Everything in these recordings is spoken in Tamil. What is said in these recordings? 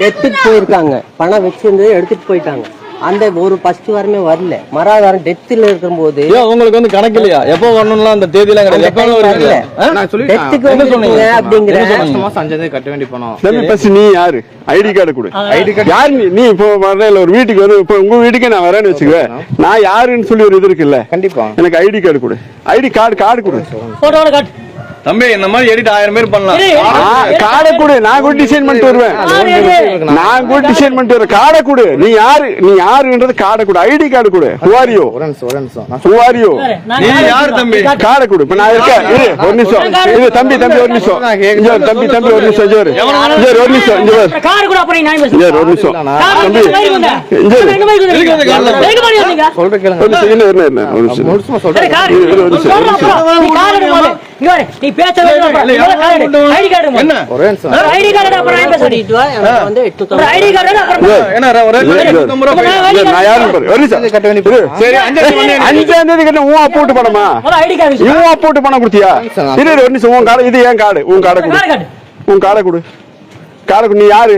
டெத்துக்கு போயிருக்காங்க. பணம் வச்சிருந்து எடுத்துட்டு போயிட்டாங்க. அந்த ஒரு ஃபர்ஸ்ட் வாரமே வரல. மறாவது வாரம் டெத்தில் இருக்கும்போது உங்களுக்கு வந்து கணக்கு இல்லையா? எப்போ வரணும்லாம் அந்த தேதியெல்லாம் கிடையாது. எப்போ? நான் சொல்லிட்டேன். டெத்துக்கு என்ன சொன்னீங்க? அப்படிங்கிற மாசம் கட்ட வேண்டிய பணம் தம்பி பஸ் நீ யாரு? ஐடி கார்டு கொடு. ID card. யார் நீ நீ இப்போ வரல ஒரு வீட்டுக்கு வந்து இப்போ உங்க வீட்டுக்கே நான் வரேன்னு வச்சுக்கோ நான் யாருன்னு சொல்லி ஒரு இது இருக்குல்ல? கண்டிப்பா. எனக்கு ஐடி கார்டு கொடு. ஐடி கார்டு கார்டு கொடு. போட்டோல காட்டு. தம்பி இந்த மாதிரி எடிட் ஆயிரம் பேர் பண்ணலாம். கார்டை கொடு நான் கூட டிசைன் பண்ணிட்டு வருவேன். நான் கூட டிசைன் பண்ணிட்டு வருவேன். கார்டை கொடு. நீ யாரு? நீ யாருன்றது கார்டை கொடு. ஐடி கார்டு கொடு. ஹுவாரியோ ஹுவாரியோ நீ யார் தம்பி? கொடு இப்ப நான் இருக்கேன். இரு ஒரு நிமிஷம். இரு தம்பி தம்பி ஒரு நிமிஷம். தம்பி தம்பி ஒரு நிமிஷம். ஒரு நிமிஷம். கார் கூட நான் ஒரு நிமிஷம். தம்பி. சொல்ற கேளுங்க. ஒரு நிமிஷம். சொல்றேன். ஒரு நிமிஷம். நீ பேச ஐடி கார்டு என்ன? ஒரே நிமிஷம். ஐடி கார்டு அப்புறம் நான் பேசுறேன் சொல்லிட்டு வா எனக்கு வந்து எட்நூத்தி ஒரு ஐடி கார்டு அப்புறம் என்ன ஒரு இரு, இரு. நூத்தம்பது ரூபா போய். இல்ல, நான் யாருன்னு பாரு. ஒரு நிமிஷம். கட்ட வேண்டிய இரு. சரி அஞ்சாம் தேதி வந்து அஞ்சாம் தேதி கட்ட உன் அப்பா விட்டு பணமா? ஐடி கார்டு பணம் கொடுத்தியா? ஒரு நிமிஷம் உன் கார்டு இது ஏன் கார்டு. உன் கார்டை கொடு. உன் கார்டை கொடு. கொடு. நீ யாரு?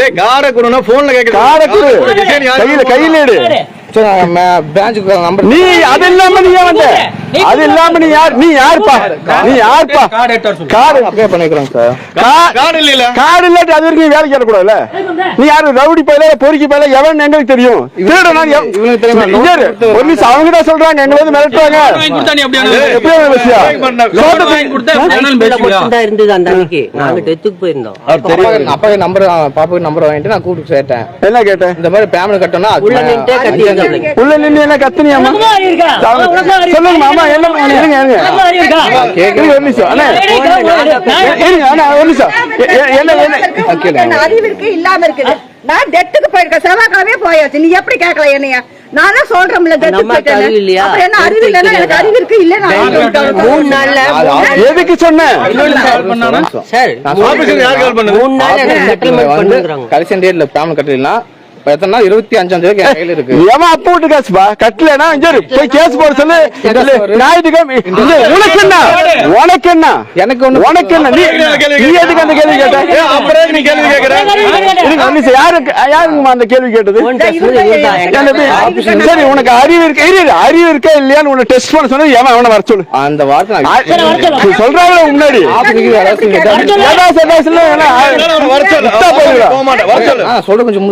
ஏய் காரை கொடுனா போன்ல கேக்குது கார்டை கொடு. கையில கையில எடு. சரி நம்பர் நீ அது இல்லாம நீ ஏன் வந்த? அது இல்லாம நீ யார்? நீ யாருப்பா? நீ யாருப்பா? கார்டு அப்ளை பண்ணிக்கிறோம் சார். கார்டு இல்ல கார்டு இல்லாட்டி அது வரைக்கும் வேலைக்கு ஏறக்கூடாதுல்ல? நீ யாரு? ரவுடி பையில பொறுக்கி பையில? எவன் எங்களுக்கு தெரியும்? திருடனா எவ- இவனுக்கு தெரியுமா? இங்க இரு. ஒரு நிமிஷம் அவங்க தான் சொல்றாங்க. எங்களை வந்து மிரட்டுறாங்க. அப்பா நம்பர் பாப்பாக்கு நம்பர் வாங்கிட்டு நான் கூப்பிட்டு சேர்த்தேன். என்ன கேட்டேன்? இந்த மாதிரி பேமெண்ட் கட்டணும் அது உள்ள நின்னு என்ன கத்துனியாமா சொல்லுங்க மாமா. இல்லாம இருக்குது. நான் டெத்துக்கு போயிருக்கேன். செவ்வாய்க்கிழமையே போயாச்சு. நீ எப்படி கேட்கல என்னைய? நான் தான் சொல்றேன்ல என்ன அறிவு இல்லைன்னா எனக்கு அறிவு இருக்கு இல்ல. மூணு நாள்ல எதுக்கு சொன்னேன்? கடைசி டேட்ல பேமெண்ட் கட்டலாம் எத்தனை இருபத்தி அஞ்சாம் தேதி கையில இருக்கு. அப்ப விட்டு காசுப்பா கட்டலனா இங்க இரு. போய் கேஸ் போட சொல்லு. இல்ல, ஞாயிற்றுக்கிழமை. உனக்கு என்ன? உனக்கு என்ன? எனக்கு ஒண்ணு உனக்கு என்ன? நீ நீ எதுக்கு அந்த கேள்வி கேட்ட? அப்புறம் நீ கேள்வி கேக்குற. யாருக்கு அந்த கேள்வி கேட்டது? சரி உனக்கு அறிவு இருக்கு? இரு, இரு. அறிவு இருக்கா இல்லையான்னு உன்னை டெஸ்ட் பண்ண சொன்னது எவன் அவனை வர சொல்லு. அந்த வார்த்தை சொல்றாங்களே முன்னாடி. சொல்ல கொஞ்சம்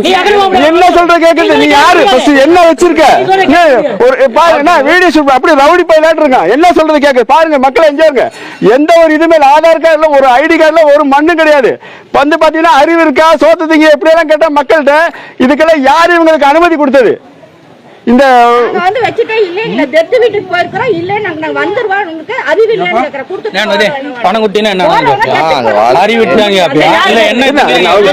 என்ன சொல்ற கேக்குறது? நீ யாரு? ஃபர்ஸ்ட் என்ன வச்சிருக்க? ஒரு பாருங்க வீடியோ ஷூட் அப்படி ரவுடி பைலாட் இருக்கான். என்ன சொல்றது கேக்கு பாருங்க மக்களை எங்க எந்த ஒரு இதுமே. ஆதார் கார்டுல ஒரு ஐடி கார்டுல ஒரு மண்ணும் கிடையாது. வந்து பாத்தீங்கன்னா அறிவு இருக்கா? சோத்து திங்க எப்படி எல்லாம் கேட்டா மக்கள்கிட்ட இதுக்கெல்லாம் யாரு இவங்களுக்கு அனுமதி கொடுத்தது? இந்த நாங்க வந்து வச்சுட்டே இல்ல இல்ல டெத்து வீட்டுக்கு போயிருக்கிறோம் இல்ல நாங்க நாங்க வந்துருவோம் உங்களுக்கு அறிவு இல்லைன்னு கேக்குறேன். கொடுத்துட்டு பணம் குட்டினா என்ன போறவங்க ஆ, அந்த டெத்துக்கு வார்த்தை. அறி விட்டாங்க இல்ல என்ன என்ன, அவங்க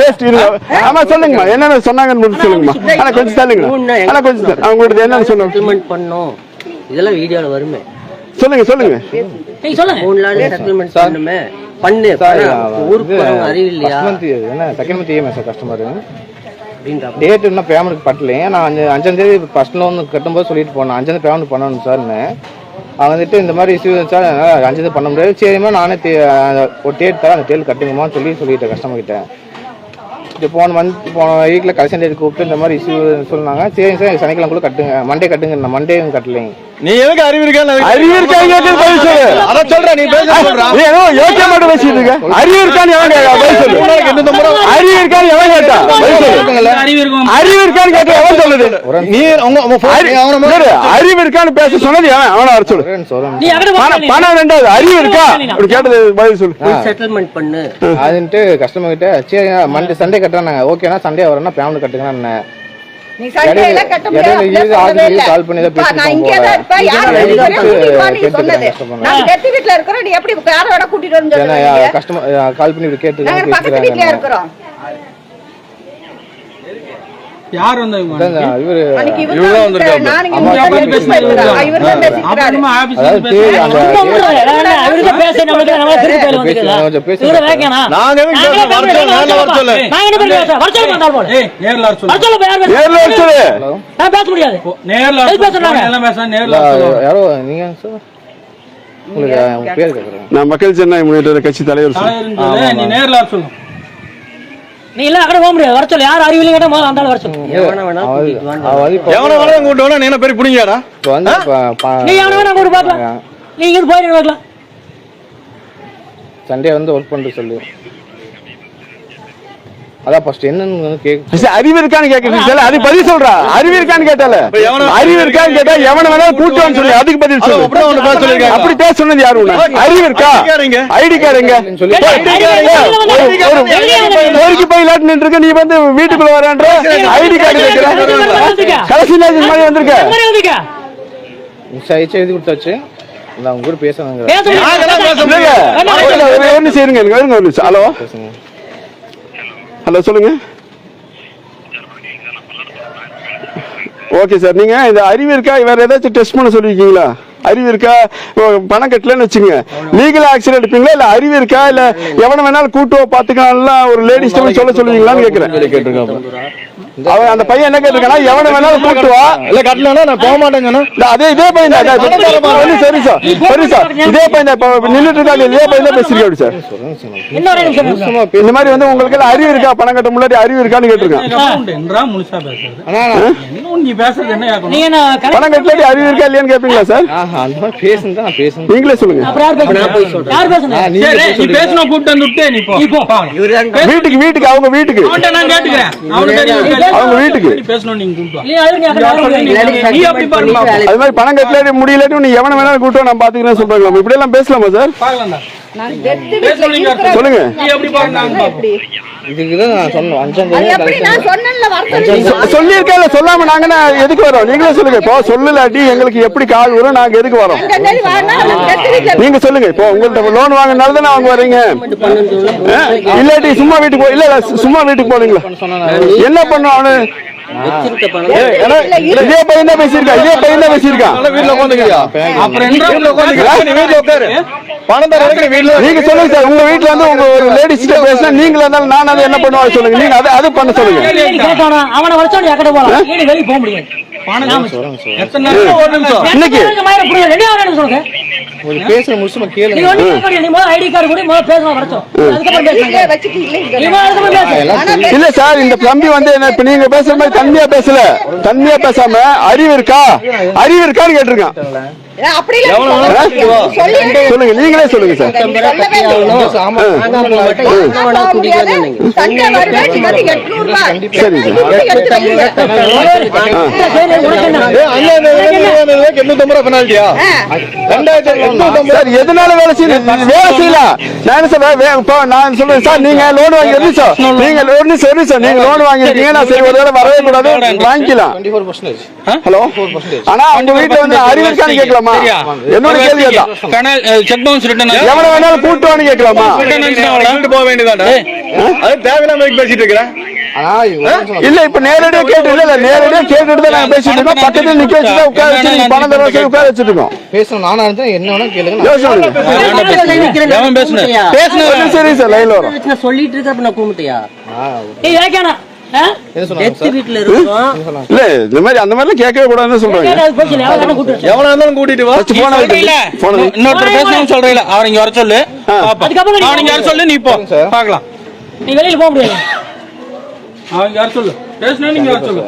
பேர் இருங்க. ஆமா சொல்லுங்கம்மா. என்னென்ன சொன்னாங்கன்னு சொல்லுங்கம்மா. ஆனா கொஞ்சம் சொல்லுங்க. ஆனா கொஞ்சம் அவங்கள்ட்ட என்னன்னு சொல்லுங்க செட்டில்மெண்ட் பண்ணோம். இதெல்லாம் வீடியோல வருமே. சொல்லுங்க சொல்லுங்க. நீ சொல்லுங்க. மூணு நாள் செட்டில்மெண்ட் பண்ணுமே. பண்ணு. ஊருக்கு அறிவு இல்லையா? என்ன second month EMI sir customer அப்படின்ற டேட் இன்னும் பேமெண்ட் பட்டலையே நான் அஞ்சு அஞ்சாந்தேதி ஃபர்ஸ்ட் லோன் கட்டும்போது சொல்லிட்டு போனேன். அஞ்சாந்தேதி பேமெண்ட் பண்ணணும் சார்னு அவன் வந்துட்டு இந்த மாதிரி இஷ்யூ சார் என்னால் அஞ்சாம் பண்ண முடியாது. சரிம்மா நானே தே- ஒரு டேட் தரேன். அந்த டேட் கட்டுங்கம்மான்னு சொல்லி சொல்லிட்டேன் கஸ்டமர்கிட்ட இது போன மந்த் போன வீக்கில் கடைசி டேட் கூப்பிட்டு இந்த மாதிரி இஷ்யூ சொன்னாங்க. சரி சார் சனிக்கிழமை கூட கட்டுங்க. மண்டே கட்டுங்க. நான் மண்டே கட்டலைங்க. நீ எதுக்கு அறிவு இருக்கா அறிவு இருக்கா? கேட்கறது பதில் சொல்லு. அத சொல்ற நீ பேச சொல்றா நீ ஏதோ யோசிக்க பேசிட்டு இருக்க. அறிவு இருக்கான்னு எவன் கேட்டா பதில் சொல்லு. அறிவு இருக்கான்னு எவன் கேட்டா? பதில் சொல்லு. அறிவு இருக்கான்னு கேட்க எவன் சொல்லுது? நீ உங்க உங்க அறிவு இருக்கான்னு பேச சொன்னது எவன்? அவனை வர சொல்லு. பணம் ரெண்டாவது. அறிவு இருக்கா? அப்படி கேட்டது பதில் சொல்லு. செட்டில்மெண்ட் பண்ணு. அதுன்ட்டு கஸ்டமர் கிட்ட சரி மண்டே சண்டே கட்டுறாங்க ஓகேனா சண்டே வரேன்னா பேமெண்ட் கட்டுங்கன்னு கால் பண்ணி கேட்டு இருக்கிறோம் யார் வந்தா இவங்க இவரு அன்னைக்கு இவரு இவரு தான் தான் சொல்லுங்க சொல்லுங்க, யார் நான் மக்கள் ஜனநாயக முன்னேற்ற கட்சி தலைவர் நேர்ல வர சொல்லு நீ எல்லாம் அக்கட போக முடியாது. வர சொல்லு. யார் அறிவியலையும் கேட்டா முதல்ல அந்த ஆள் வர சொல்லு. எவனை இப்போ எவனை வேணா கூட்டு வேணா நீ என்ன பெரிய புடிங்கடா நீ எவன வேணா கூட பார்க்கலாம். நீ இங்க போயிட்டு பார்க்கலாம் சண்டே வந்து ஒர்க் பண்ணிட்டு சொல்லு. அதான் ஃபர்ஸ்ட் என்னன்னு வந்து கேக் சார், அறிவு இருக்கான்னு கேக்குறது சார் அது பதில் சொல்றா. அறிவு இருக்கான்னு கேட்டால. அறிவு இருக்கான்னு கேட்டா எவன வேணாலும் கூட்டுவான்னு சொல்லி அதுக்கு பதில் சொல்லு. அப்படி பேச சொன்னது யாரு உன்னை? அறிவு இருக்கா? ஐடி கார்டு எங்க? பொறுக்கி போய் இல்லாட்டு நீ வந்து வீட்டுக்குள்ள வரன்ற ஐடி கார்டு கேட்கிற கடைசி மாதிரி வந்திருக்க. ஆயிடுச்சு எழுதி கொடுத்தாச்சு. நான் உங்க கூட பேசணுங்கிற இல்லைங்க. ஹலோ சொல்லுங்க. ஓகே சார் நீங்க இந்த அறிவு இருக்கா? வேற ஏதாச்சும் டெஸ்ட் பண்ண சொல்லிருக்கீங்களா? அறிவு இருக்கா? பணம் கட்டலன்னு வச்சுங்க லீகல் ஆக்ஷன் எடுப்பீங்களா? இல்ல அறிவு இருக்கா? இல்ல எவன வேணாலும் கூட்டுவோ பாத்துக்கலாம் ஒரு லேடிஸ் சொல்ல சொல்லுவீங்களான்னு கேக்குறேன். கேட்டிருக்கான் அவன் அந்த பையன் என்ன கேட்டிருக்கானா எவன வேணாலும் கூட்டுவா இல்ல கட்டலன்னா நான் போக மாட்டேங்கண்ணா அதே இதே பையன் தான். இதே- சரி சரி சார் சரி. சார் இதே பையன் தான். இப்ப நின்னுட்டு இருக்காங்க. இதே பையன் தான் பேசிருக்கேன் அப்படி சார். இன்னொரு நிமிஷம். இந்த மாதிரி வந்து உங்களுக்கு எல்லாம் அறிவு இருக்கா? பணம் கட்ட முன்னாடி அறிவு இருக்கான்னு கேட்டிருக்கேன். பணம் கட்டலாடி அறிவு இருக்கா இல்லையான்னு கேட்பீங்களா சார்? நீங்களே சொல்லுங்க. வீட்டுக்கு வீட்டுக்கு அவங்க வீட்டுக்கு. அவங்க வீட்டுக்கு. அது நீ அக்கட வர முடியாது. நீ அப்படி பாரு பாப்போம். அது மாதிரி பணம் கட்டலாடி முடியலாட்டி நீ எவன வேணாலும் கூட்டம் நான் பாத்துக்கிறேன் சொல்றாங்களா இப்படி எல்லாம் பேசலாமா சார் சொல்லுங்க. சொல்லியிருக்கேன் இல்ல சொல்லாம நாங்க என்ன எதுக்கு வரோம்? நீங்களே சொல்லுங்க இப்போ சொல்லலாட்டி எங்களுக்கு எப்படி கால் வரும் நாங்க எதுக்கு வரோம்? நீங்க சொல்லுங்க இப்போ உங்கள்ட்ட லோன் வாங்கினால தானே அவங்க வரீங்க? ஆ? இல்லாட்டி சும்மா வீட்டுக்கு போ இல்ல இல்ல சும்மா வீட்டுக்கு போனீங்களா? என்ன பண்ணும் அவனு? இதே பையன் தான் பேசியிருக்கான் இதே பையன் தான் பேசியிருக்கான் வீட்டுல உட்காந்துக்கிறியா? அப்புறம் என்ன? வீட்டுல உட்காந்துக்கிறியா? நீ வீட்டுல உட்காரு. பணம் தர வீட்டுல நீங்க சொல்லுங்க சார் உங்க வீட்டுல வந்து உங்க ஒரு லேடிஸ் கிட்ட பேசினா நீங்களா இருந்தாலும் நான் அதை என்ன பண்ணுவாங்க சொல்லுங்க. நீங்க அதை அது பண்ண சொல்லுங்க. அவனை வச்சா அக்கட போலாம். நீ வெளிய போக முடியாது. இன்னைக்கு ஒரு பேசுற கேளுங்க. இல்லை சார் இந்த தம்பி வந்து என்ன இப்ப நீங்க பேசுற மாதிரி தன்மையா பேசல. தன்மையா பேசாம அறிவு இருக்கா? அறிவு இருக்கான்னு கேட்டிருக்கான். சொல்லுங்க நீங்களே சொல்லுங்க சார். சரி. சார். சரி சார் எதனால வேலை செய்யணும். வேலை செய்யலாம் நான் இப்போ நான் சொல்றேன். சார் நீங்க லோன் வாங்கி நீங்க லோன் சரி சார் நீங்க லோன் வாங்கிருக்கீங்க நான் சரி ஒரு தடவை வரவே கூடாது. வாங்கிக்கலாம். ஹலோ ஆனா வீட்டுல வந்து அறிவு இருக்கான்னு கேட்கலாமா? என்னோட கேள்வி அதான். பெனல் செக் பவுன்ஸ் ரிட்டர்ன் எவனை வேணாலும் கூட்டுவான்னு கேட்கலாமா? சொல்லிட்டு போக வேண்டியதாடா அது தேவையில்லாம எதுக்கு பேசிட்டு இருக்கிறேன் ஆனா இவங்க என்ன சொன்னாங்க? இல்ல இப்ப நேரடியா கேட்டு இல்ல நேரடியா கேட்டுட்டு தான் நாங்க பேசிட்டு இருக்கோம். பக்கத்துல நிக்க வச்சு உட்கார பணம் தர வச்சு உட்கார வச்சுட்டு இருக்கோம். பேசணும். நானா இருந்தா என்ன வேணா கேளுங்க. நான் யோசிச்சு பண்ணுங்க எவன் பேசுனேன் சரி, சரி சார் லைன்ல வரும். சொல்லிட்டு இருக்க நான் கூப்பிட்டியா இல்ல இந்த மாதிரி அந்த மாதிரிலாம் கேட்கவே கூடாதுன்னு சொல்றாங்க. அவன் எவனா இருந்தாலும் கூட்டிட்டு வா. போன இன்னொருத்தர் பேசணும்னு சொல்றீல? அவர் இங்க வர சொல்லு. அவன் இங்க வர சொல்லு நீ போ. பார்க்கலாம் நீ வெளியில போக முடியாது. அவன் இங்க வர சொல்லு. பேசணும் நீங்க வர சொல்லு.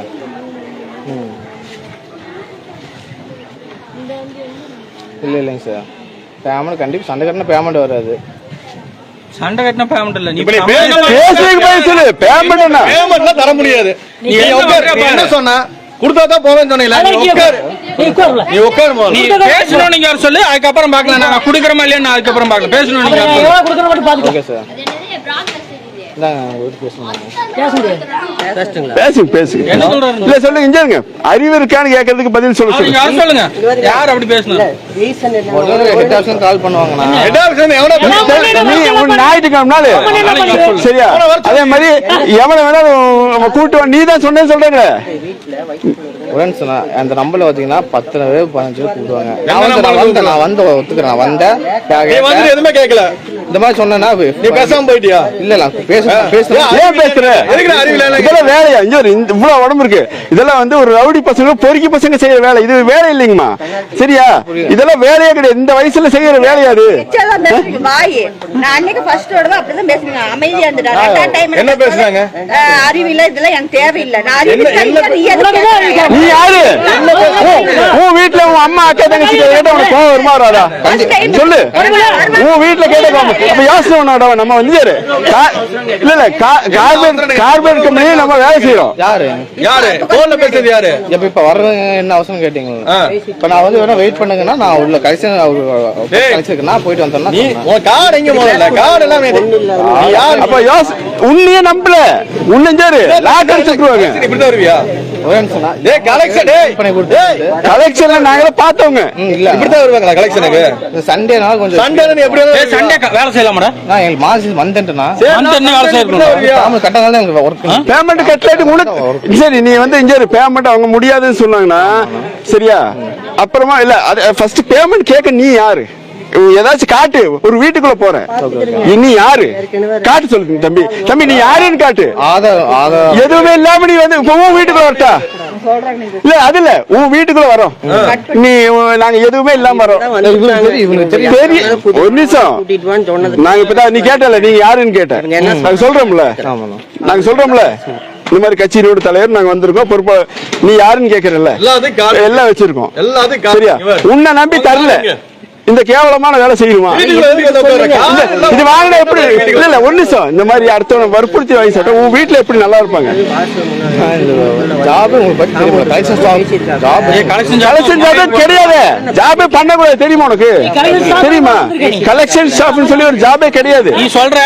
இல்ல இல்லைங்க சார். பேமெண்ட் கண்டிப்பா சண்டை கட்டின பேமெண்ட் வராது. சண்டை கட்டின பேமெண்ட் இல்ல. நீ. பேசுறதுக்கு போய் சொல்லு. பேமெண்ட் என்ன? பேமெண்ட்லாம் தர முடியாது. நீ என்ன. சொன்ன? கொடுத்தா தான் போவேன்னு சொன்னீங்களா? நீ உட்காரு. நீ. பேசணும் நீங்க சொல்லு. அதுக்கப்புறம் பார்க்கலாம். நான் குடுக்கறமா இல்லையா நான் அதுக்கப்புறம் பார்க்கலாம். பேசணும் நீங்க ஓகே சார் பேசுங்க. பேசுங்க. என்ன சொல்றாரு? இல்ல சொல்லுங்க இங்க இருங்க அறிவு இருக்கான்னு கேட்கறதுக்கு பதில் சொல்ல அவர் இங்க சொல்லுங்க. வர சொல்லுங்க யார் அப்படி பேசணும் ரீசன் என்ன? ஒரு தடவை ஹெட் ஆஃபீஸ் கால் பண்ணுவாங்கண்ணா. ஹெட் ஆஃபீஸ்ல எவனா பேசு. நீ உன் ஞாயிற்றுக்கிழமை நாள் சரியா? அதே மாதிரி எவனை வேணாலும் நம்ம கூட்டு வா. நீ தான் சொன்னேன்னு சொல்றேங்க உடனே சொன்னா அந்த நம்பர்ல பாத்தீங்கன்னா பத்து பேர் பதினஞ்சு பேர் கூப்பிடுவாங்க. எந்த நான் வந்து நான் number வந்தேன் நான் வந்து ஒத்துக்கிறேன். நான் வந்தேன். நீ வந்து எதுவுமே கேட்கல இந்த மாதிரி சொன்னா நீ பேசாம போயிட்டியா? இல்ல பேச ஏன் பேசுற இதெல்லாம் வேலையா? இங்க இவ்வளவு உடம்பு இருக்கு. இதெல்லாம் வந்து ஒரு ரவுடி பசங்க பொறுக்கி பசங்க செய்யற வேலை. இது வேலை இல்லைங்கம்மா. சரியா? இதெல்லாம் வேலையே கிடையாது. இந்த வயசுல செய்யற வேலையா அது? பேசுறீங்க, இதெல்லாம் எனக்கு தேவையில்லை. நீ யாரு? உன் வீட்டுல உன் அம்மா அக்கா தங்கச்சி கேட்ட உனக்கு கோவம் வருமா வராதா சொல்லு. உன் வீட்டுல கேட்ட கோவம் அப்ப யோசனை நம்ம வந்து இல்ல இல்ல கார்பரேட் நம்ம வேலை செய்யறோம். யாரு? யாரு? போன்ல பேசுறது யாரு? எப்ப இப்ப வர்றவங்க என்ன அவசரம் கேட்டீங்களா. இப்ப நான் வந்து வேணா வெயிட் பண்ணுங்கன்னா நான் உள்ள கடைசி. கழிச்சிருக்கு நான் போயிட்டு வந்தேன்னா நீ உன் கார்டு எங்க முதல்ல? கார்டு எல்லாம் அப்ப யோச உன்னையே நம்பல. உன்னஞ்சாரு லாக் வருவியா நிமிஷம் நான் டேய் கலெக்ஷன் டேய் பண்ணி கொடுத்து கலெக்ஷன்ல நாங்களே பார்த்தவங்க. இல்ல. இப்படிதான் வருவாங்களா கலெக்ஷனுக்கு இந்த சண்டேனால கொஞ்சம் சண்டே நீ எப்படி சண்டே வேலை செய்யலாமாடா? நான் எங்களுக்கு மாசி வந்தேன்ட்டுனா வந்து என்ன வேலை செய்யணும் தாமஸ் கட்டனால பேமெண்ட் கட்டலாட்டி உனக்கு சரி நீ வந்து இங்க பேமெண்ட் அவங்க முடியாதுன்னு சொன்னாங்கன்னா சரியா? அப்புறமா இல்ல அது ஃபர்ஸ்ட் பேமெண்ட் கேட்க நீ யாரு? ஏதாச்சும் காட்டு. ஒரு வீட்டுக்குள்ள போறேன். நீ யாரு? காட்டு சொல்லு தம்பி. தம்பி நீ யாருன்னு காட்டு. எதுவுமே இல்லாம நீ வந்து உன் வீட்டுக்குள்ள வரட்டா? இல்ல அது இல்ல. உன் வீட்டுக்குள்ள வரோம். நீ நாங்க எதுவுமே இல்லாம வரோம். பெரிய ஒரு நிமிஷம். நாங்க இப்பதான் நீ கேட்டல நீங்க யாருன்னு கேட்ட? நாங்க சொல்றோம்ல. நாங்க சொல்றோம்ல. இந்த மாதிரி கட்சியினோட தலைவர் நாங்க வந்திருக்கோம் பொறுப்பா. நீ யாருன்னு கேக்குறல்ல? எல்லாம் வச்சிருக்கோம். சரியா. உன்னை நம்பி தரல. இந்த கேவலமான வேலை செய்யுமா இது வாங்கின எப்படி? இல்ல இல்ல ஒரு நிமிஷம் இந்த மாதிரி அடுத்தவனை வற்புறுத்தி வாங்கி சாப்பிட்டா உன் வீட்டுல எப்படி நல்லா இருப்பாங்க? ஜாப் உங்களுக்கு தெரியும்? கலெக்ஷன் கலெக்ஷன் கலெக்ஷன் கிடையாது. ஜாபே பண்ணக்கூடாது தெரியுமா உனக்கு? collection shop தெரியுமா. கலெக்ஷன் ஷாப்னு சொல்லி ஒரு ஜாபே கிடையாது. நீ சொல்ற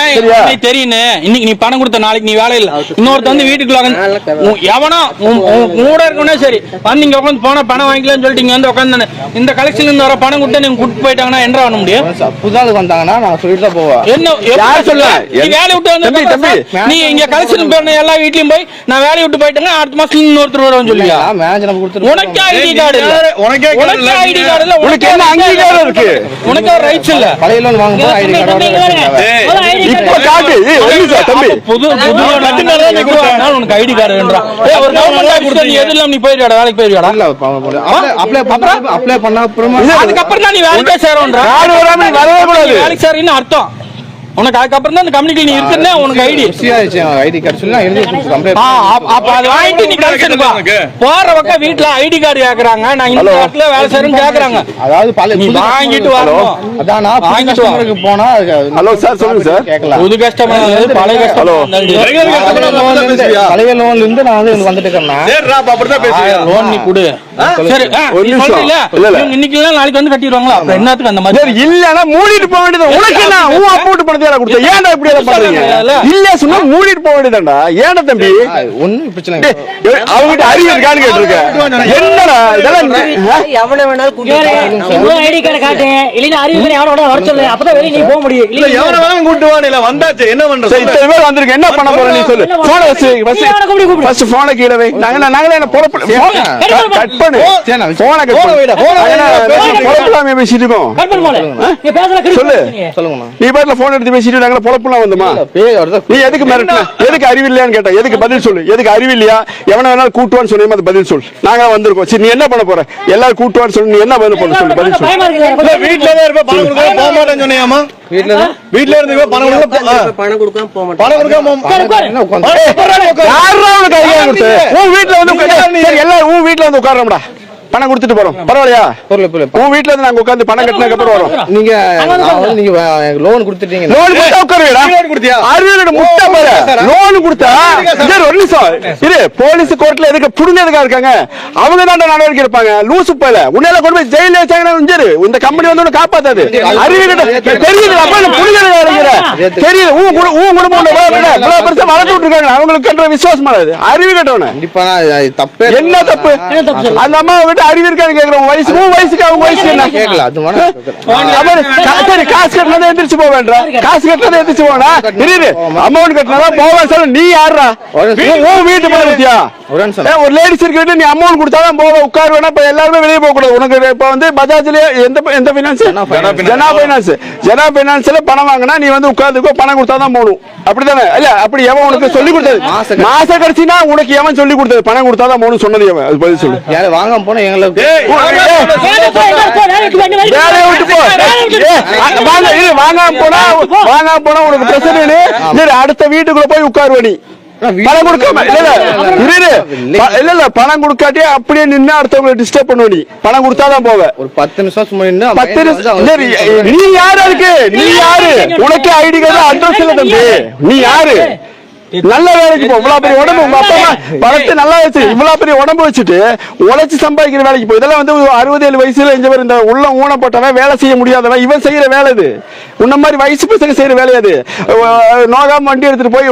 தெரியுன்னு. இன்னைக்கு நீ பணம் கொடுத்த நாளைக்கு நீ வேலை இல்ல. இன்னொருத்த வந்து வீட்டுக்குள்ள எவனோ கூட இருக்கவனே சரி. வந்து இங்க உட்காந்து போனா பணம் வாங்கிக்கலாம்னு சொல்லிட்டு இங்க வந்து உட்காந்து இந்த கலெக்ஷன்ல இருந்து வர பணம் கொடுத்து நீங்க போயிட்டாங்கன்னா என்ன பண்ண முடியும்? புதாளுக்கு வந்தாங்கன்னா நான் சொல்லிட்டு தான் போவேன். என்ன எப்படி யார் சொல்ல? நீ வேலையை விட்டு வந்து தம்பி. நீ இங்க கலெக்ஷன் எல்லா வீட்லயும் போய் நான் வேலையை விட்டு போயிட்டேங்க அடுத்த மாசம் இன்னொருத்தர் வருவான்னு சொல்லுவியா? நான் மேனேஜர் நம்ம கொடுத்துட்டு உனக்கே ஐடி கார்டு? உனக்கே card உனக்கே இல்ல. ஐடி கார்டு இல்ல. உனக்கு என்ன அங்கீகாரம் இருக்கு? உனக்கு ரைட்ஸ் இல்ல. பழைய லோன் ஐடி இப்ப காட்டு. ஏய், ஒரு நிமிஷம் தம்பி. புது புது கட்டுனால நீ கொடுத்தா உனக்கு ஐடி கார்டு வேண்டாம் ஏய் ஒரு கவர்மெண்ட் நீ எது இல்லாம நீ போயிடுடா வேலைக்கு போயிடுடா அப்ளை அப்ளை அப்ளை பண்ண அப்புறமா அதுக்கப்புறம் தான் நீ வேலைக்கே சேரன்றா காடு வராம நீ வரவே கூடாது வேலைக்கு சேரன்னு அர்த்தம். உனக்கு அதுக்கப்புறம் தான் அந்த கம்யூனிட்டி நீ இருக்குன்னு உனக்கு ஐடி ஐடி கார்டு சொல்லி நான் எழுதி கம்ப்ளைண்ட் அப்ப அது வாங்கிட்டு நீ போற பக்கம் வீட்டுல ஐடி கார்டு கேக்குறாங்க. நான் இந்த இடத்துல வேலை செய்யறேன்னு கேக்குறாங்க. அதாவது நீ வாங்கிட்டு வரணும். அதான் வாங்கிட்டு போனா ஹலோ சார் சொல்லுங்க சார் கேட்கலாம் புது கஸ்டமர் பழைய ஹலோ. கஸ்டமர் பழைய லோன்ல இருந்து நான் வந்து வந்துட்டு இருக்கேன்? லோன் நீ கொடு. சரி ஆ, ஒரு நீ நிமிஷம். சொல்றீல்ல, இல்ல, இல்ல. இவங்க இன்னைக்கு இல்ல நாளைக்கு வந்து கட்டிடுவாங்களா? என்னத்துக்கு அந்த மாதிரி சரி இல்லனா மூடிட்டு போக வேண்டியது உனக்கு என்ன? உன் அமௌண்ட் பணத்தை யாரா கொடுத்த ஏன்டா இப்படி எல்லாம் பண்றீங்க? இல்ல. சொன்னா மூடிட்டு போக வேண்டியதுதான்டா. ஏன்டா தம்பி? ஒன்னும் பிரச்சனை அவங்கிட்ட அறிவு இருக்கான்னு கேட்டிருக்கேன். என்னடா இதெல்லாம் ந- எவனை வேணாலும் கூட்டிட்டு வா. ஐடி கார்டு காட்டு இல்லைன்னா அறிவு யாரோட வர சொல்லு அப்பதான் வெளியே நீ போக முடியும். இல்ல, எவனை வேணாலும் கூட்டு வா, நீ இல்ல, வந்தாச்சு. என்ன பண்ற சரி, இத்தனை பேர் வந்திருக்கு என்ன பண்ண போற நீ சொல்லு. போன வச்சு நீ அவனை கூப்பிடு, கூப்பிடு. ஃபர்ஸ்ட் போனை கீழே வை. நாங்க என்ன கட் பண்ணு. போனை பேசிட்டு இருக்கோம். சொல்லு. நீ. பாட்டுல எடுத்து பேசிட்டு நாங்கள பொழப்பெல்லாம் வந்தோமா? நீ எதுக்கு மிரட்டின? எதுக்கு அறிவு இல்லையான்னு கேட்ட எதுக்கு பதில் சொல்லு? எதுக்கு அறிவு இல்லையா எவன வேணாலும் கூட்டுவான்னு சொன்னீங்க அது பதில் சொல். நாங்க வந்திருக்கோம். சரி நீ என்ன பண்ண போற? எல்லாரும் கூட்டுவான்னு சொல்லி நீ என்ன பதில் பண்ண சொல்லு? பதில் சொல்லு. பயமா இருக்குல்ல? இல்ல, வீட்டுலதான் இருப்ப, பணம் கொடுக்காம போக மாட்டேன்னு சொன்னியாமா? வீட்டுல இருந்து பணம் கொடுக்க பணம் கொடுக்காம போக மாட்டேன். பணம் கொடுக்காம. யாரா உனக்கு ஐடியா கொடுத்து? உன் வீட்ல வந்து எல்லாரும் உன் வீட்ல வந்து உட்காரோம்டா பணம் கொடுத்துட்டு போறோம். பரவாயில்லையா? உன் வீட்ல இருந்து நாங்க உட்கார்ந்து பணம் கட்டினதுக்கு அப்புறம் வரோம். நீங்க நீங்க லோன் கொடுத்துட்டீங்க லோன் கொடுத்தா உட்காருடா கொடுத்தியா? அறிவியலோட முட்டை பாரு. லோன் கொடுத்தா? இரு ஒரு நிமிஷம். இரு போலீஸ் கோர்ட்ல எதுக்கு புடுங்கிறதுக்கா இருக்காங்க? அவங்க தான் நடவடிக்கை எடுப்பாங்க. லூசு போல உன்னால கொண்டு போய் ஜெயில வச்சாங்கன்னா இரு இந்த கம்பெனி வந்து உன்னை காப்பாத்தாது. அறிவியல் தெரியுது. அப்ப புடுங்கிறதா இருக்கிற. தெரியுது. உன் குடு- உன் குடும்பம் இவ்வளவு பெருசா வளர்த்து விட்டுருக்காங்க. அவங்களுக்கு கன்ற விசுவாசம் பண்ணாது அறிவு கட்டவன கண்டிப்பா தப்பே என்ன தப்பு? அந்த அம்மா விட்டு அறிவு உன் வயசு உன் வயசுக்கு அவங்க வயசு என்ன? அது சரி காசு கட்டினதை எந்திரிச்சு போக வேண்டாம் காசு கட்டினதை எந்திரிச்சு போனா இரு அமௌண்ட் கட்டினதா போவேன் சொல்ல. நீ யாரா உன் வீட்டு பத்தியா ஒரு லேடிஸ் இருக்கிட்ட நீ அமௌண்ட் கொடுத்தாதான் போவ உட்காருவேனா இப்ப எல்லாருமே வெளியே போக கூடாது உனக்கு இப்ப வந்து பஜாஜ்ல எந்த எந்த பைனான்ஸ் ஜனா பைனான்ஸ் ஜனா பைனான்ஸ்ல பணம் வாங்கினா நீ வந்து உட்கார்ந்துக்கோ பணம் கொடுத்தாதான் போகணும் அப்படிதானே இல்ல அப்படி எவன் உனக்கு சொல்லி கொடுத்தது? மாச கடைசினா உனக்கு எவன் சொல்லி கொடுத்தது? பணம் கொடுத்தாதான் போகணும் சொன்னது எவன்? அது பதில் சொல்லு. யாரும் வாங்காம போனா எங்களுக்கு. ஏய், வேலையை விட்டு போ. ஏய், அங்க வாங்க, இரு, வாங்காம போனா வாங்காம போனா உனக்கு பிரச்சனை சரி அடுத்த வீட்டுக்குள்ள போய் உட்காருவ நீ பணம் கொடுக்காம இல்ல இல்ல பணம் கொடுக்காட்டி அப்படியே நின்னு அடுத்தவங்களை டிஸ்டர்ப் பண்ணுவ நீ பணம் கொடுத்தாதான் போவ. ஒரு பத்து நிமிஷம் சும்மா நின்னு அவன் பத்து நிமிஷம் நீ யாரு இருக்கு நீ யாரு உனக்கு ஐடி கார்டு அட்ரஸ் இல்ல தம்பி. நீ யாரு? நல்ல வேலைக்கு போ. இவ்வளவு பெரிய உடம்பு உங்க அப்பா பணத்தை நல்லா வச்சு இவ்வளவு பெரிய உடம்பு வச்சுட்டு உழைச்சு சம்பாதிக்கிற வேலைக்கு போ. இதெல்லாம் வந்து அறுபது ஏழு வயசுல இந்த இந்த உள்ள ஊனப்பட்டவன் வேலை செய்ய முடியாதவன். இவன் செய்யற வேலை இது உன்ன மாதிரி வயசு பசங்க செய்யற வேலை அது. நோகாம வண்டி எடுத்துட்டு போய்.